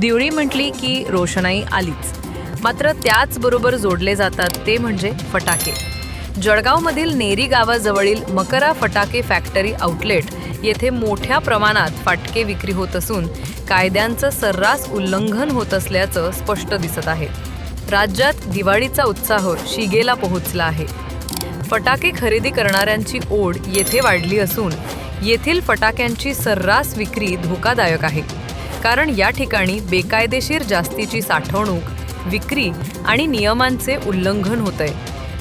दिवळी म्हटली की रोषणाई आलीच. मात्र त्याचबरोबर जोडले जातात ते म्हणजे फटाके. जळगावमधील नेरी गावाजवळील मकरा फटाके फॅक्टरी आउटलेट येथे मोठ्या प्रमाणात फाटके विक्री होत असून कायद्यांचं सर्रास उल्लंघन होत असल्याचं स्पष्ट दिसत आहे. राज्यात दिवाळीचा उत्साह शिगेला पोहोचला आहे. फटाके खरेदी करणाऱ्यांची ओढ येथे वाढली असून येथील फटाक्यांची सर्रास विक्री धोकादायक आहे. कारण या ठिकाणी बेकायदेशीर जास्तीची साठवणूक विक्री आणि नियमांचे उल्लंघन होतंय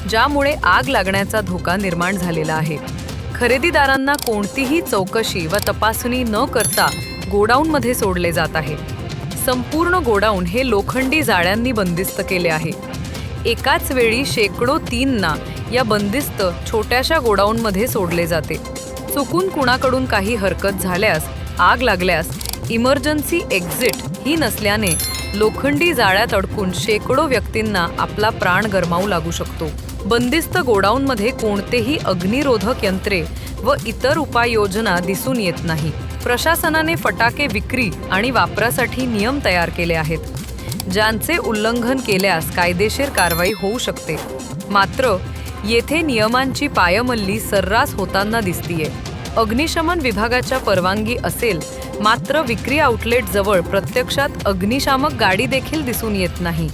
ज्यामुळे आग लागण्याचा धोका निर्माण झालेला आहे. खरेदीदारांना कोणतीही चौकशी व तपासणी न करता गोडाऊनमध्ये सोडले जात आहे. संपूर्ण गोडाऊन हे लोखंडी जाळ्यांनी बंदिस्त केले आहे. एकाच वेळी शेकडो तीनना या बंदिस्त छोट्याशा गोडाऊनमध्ये सोडले जाते. चुकून कुणाकडून काही हरकत झाल्यास आग लागल्यास इमर्जन्सी एक्झिट ही नसल्याने लोखंडी जाळ्यात अडकून शेकडो व्यक्तींना आपला प्राण गरमावू लागू शकतो. बंदिस्त गोडाऊनमध्ये कोणतेही अग्निरोधक यंत्रे व इतर उपाययोजना दिसून येत नाही. प्रशासनाने फटाके विक्री आणि वापरासाठी नियम तयार केले आहेत. ज्यांचे उल्लंघन केल्यास कायदेशीर कारवाई होऊ शकते. मात्र येथे नियमांची पायमल्ली सर्रास होताना दिसतीये. अग्निशमन विभागाच्या परवानगी असेल मात्र विक्री आउटलेट जवळ प्रत्यक्षात अग्निशामक गाडी देखील दिसून येत नाही.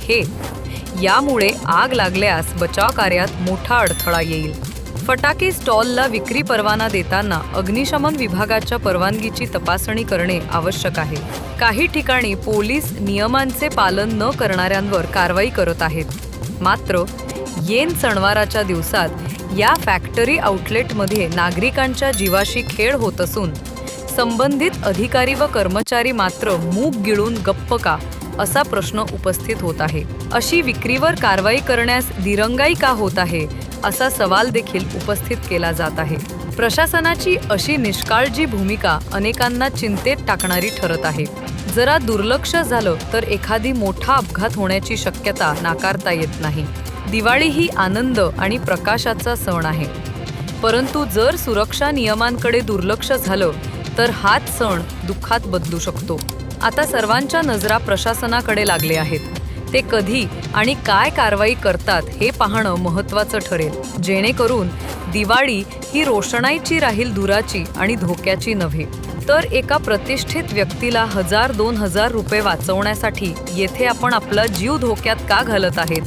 हे यामुळे आग लागल्यास बचाव कार्यात मोठा अडथळा येईल. फटाके स्टॉलला विक्री परवाना देताना अग्निशमन विभागाच्या परवानगीची तपासणी करणे आवश्यक आहे. काही ठिकाणी पोलीस नियमांचे पालन न करणाऱ्यांवर कारवाई करत आहेत. मात्र येन सणवाराच्या दिवसात या फॅक्टरी आउटलेटमध्ये नागरिकांच्या जीवाशी खेळ होत असून संबंधित अधिकारी व कर्मचारी मात्र मूग गिळून गप्प का असा प्रश्न उपस्थित होत आहे. अशी विक्रीवर कारवाई करण्यास दिरंगाई का होत आहे असा सवाल देखील उपस्थित केला जात आहे. प्रशासनाची अशी निष्काळजी भूमिका अनेकांना चिंतेत टाकणारी ठरत आहे. जरा दुर्लक्ष झालं तर एखादी मोठा अपघात होण्याची शक्यता नाकारता येत नाही. दिवाळी ही आनंद आणि प्रकाशाचा सण आहे. परंतु जर सुरक्षा नियमांकडे दुर्लक्ष झालं तर हाच सण दुःखात बदलू शकतो. आता सर्वांच्या नजरा प्रशासनाकडे लागले आहेत. ते कधी आणि काय कारवाई करतात हे पाहणं महत्त्वाचं ठरेल. जेणेकरून दिवाळी ही रोषणाईची राहील दुराची आणि धोक्याची नव्हे. तर एका प्रतिष्ठित व्यक्तीला हजार दोन हजार रुपये वाचवण्यासाठी येथे आपण आपला जीव धोक्यात का घालत आहेत?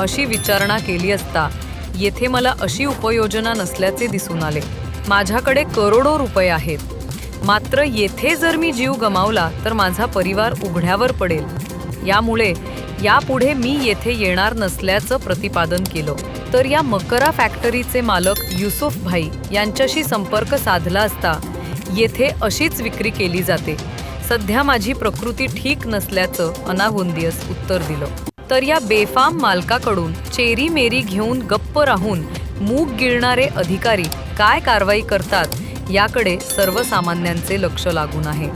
अशी विचारणा केली असता येथे मला अशी उपयोजना नसल्याचे दिसून आले. माझ्याकडे करोडो रुपये आहेत. मात्र येथे जर मी जीव गमावला तर माझा परिवार उघड्यावर पडेल. यामुळे यापुढे मी येथे येणार नसल्याचं प्रतिपादन केलं. तर या मकरा फॅक्टरीचे मालक युसुफ भाई यांच्याशी संपर्क साधला असता येथे अशीच विक्री केली जाते. सध्या माझी प्रकृती ठीक नसल्याचं अनागोंदियस उत्तर दिलं. तर या बेफाम मालकाकडून चेरी मेरी घेऊन गप्प राहून मूग गिळणारे अधिकारी काय कारवाई करतात याकडे सर्वसामान्यांचे लक्ष लागून आहे.